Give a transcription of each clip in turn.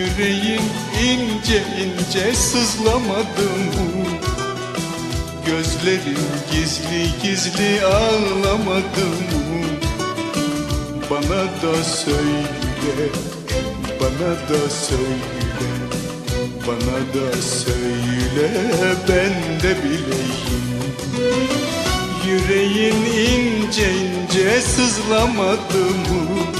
Yüreğin ince ince sızlamadı mı? Gözlerin gizli gizli ağlamadı mı? Bana da söyle, bana da söyle Bana da söyle, ben de bileyim Yüreğin ince ince sızlamadı mı?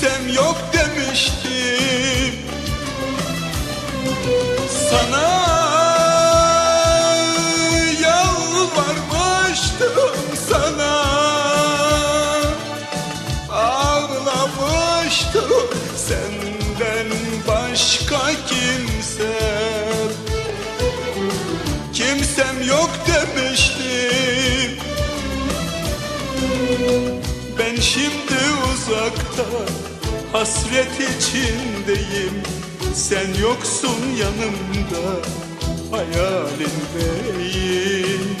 Kimsem yok demiştim. Sana yalvarmıştım sana. Ağlamıştım senden başka kimsem Kimsem yok demiştim. Ben şimdi uzakta hasret içindeyim. Sen yoksun yanımda. Hayalindeyim.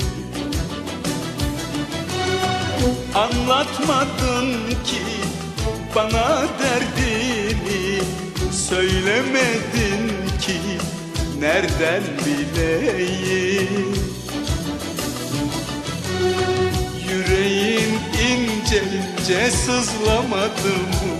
Anlatmadın ki bana derdini. Söylemedin ki nereden bileyim? Yüreğin ince ince sızlamadı mı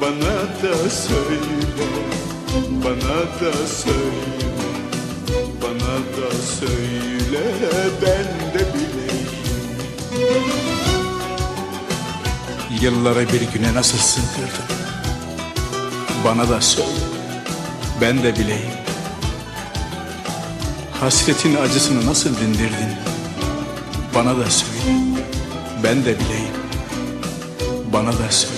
Bana da söyle, bana da söyle Bana da söyle, ben de bileyim. Yılları bir güne nasıl sığdırdın Bana da söyle Ben de bileyim. Hasretin acısını nasıl dindirdin? Bana da söyle Ben de bileyim. Bana da söyle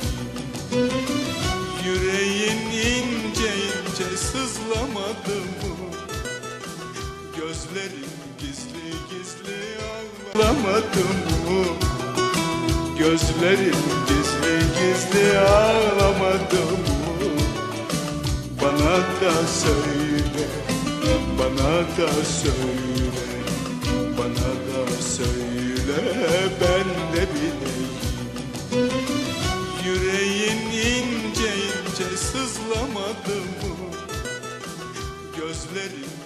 sızlamadı mı? Gözlerin gizli gizli ağlamadı mı? Gözlerin gizli gizli ağlamadı mı? Bana da söyle, bana da söyle Bana da söyle, ben de bileyim Gözlerin gizli